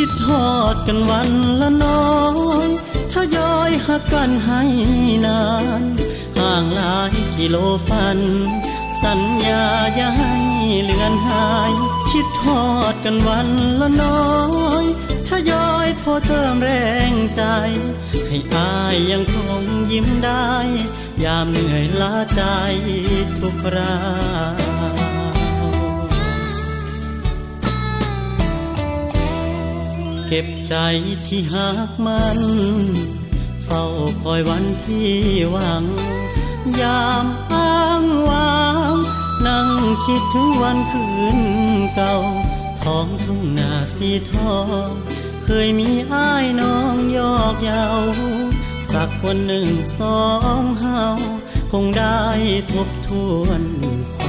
คิดทอดกันวันละน้อยทยอยหักกันให้นาน ห่างหลายกิโลฟัน สัญญาอย่าให้เลือนหาย คิดทอดกันวันละน้อยทยอยโทรเติมแรงใจ ให้อายยังคงยิ้มได้ ยามเหนื่อยล้าใจทุกครา เก็บใจที่หักมัน เฝ้าคอยวันที่หวัง ยามอ้างว้าง นั่งคิดถึงวันคืนเก่า ท้องทุ่งนาสีทองเคยมีอ้ายน้องยอกเยาสักวันหนึ่งสองเฮาคงได้ทบทวนค